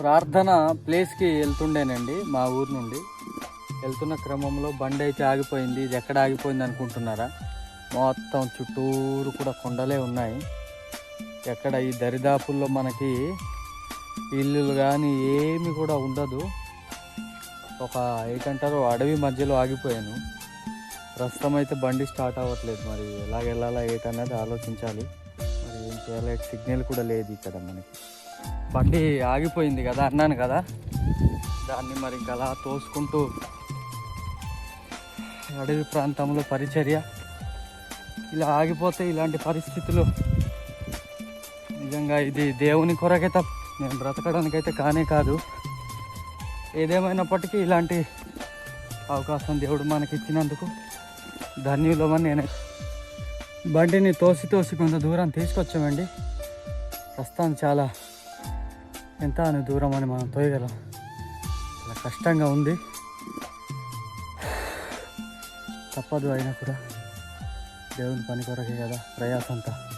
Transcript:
ప్రార్థన ప్లేస్కి వెళ్తుండేనండి మా ఊరు నుండి. వెళ్తున్న క్రమంలో బండి అయితే ఆగిపోయింది. ఇది ఎక్కడ ఆగిపోయింది అనుకుంటున్నారా? మొత్తం చుట్టూరు కూడా కొండలే ఉన్నాయి. ఎక్కడ ఈ దరిదాపుల్లో మనకి ఇల్లులు కానీ ఏమి కూడా ఉండదు. ఒక ఏంటంటారు అడవి మధ్యలో ఆగిపోయాను. ప్రస్తుతం అయితే బండి స్టార్ట్ అవ్వట్లేదు మరి. ఎలాగ వెళ్ళాలా ఏంటనేది ఆలోచించాలి. మరి ఏం చేయాలి సిగ్నల్ కూడా లేదు ఇక్కడ మనకి. బండి ఆగిపోయింది కదా అన్నాను కదా. దాన్ని మరి ఇంకా అలా తోసుకుంటూ అడవి ప్రాంతంలో పరిచర్య. ఇలా ఆగిపోతే ఇలాంటి పరిస్థితులు. నిజంగా ఇది దేవుని కొరకే తప్ప నేను బ్రతకడానికైతే కానే కాదు. ఏదేమైనప్పటికీ ఇలాంటి అవకాశం దేవుడు మనకి ఇచ్చినందుకు ధన్యులమని నేను. బండిని తోసి తోసి కొంత దూరం తీసుకొచ్చామండి. ప్రస్తుతం చాలా ఎంత అని దూరం అని మనం తోయగలం. చాలా కష్టంగా ఉంది. తప్పదు అయినా కూడా దేవుని పని కొరకే కదా ప్రయాసంతా.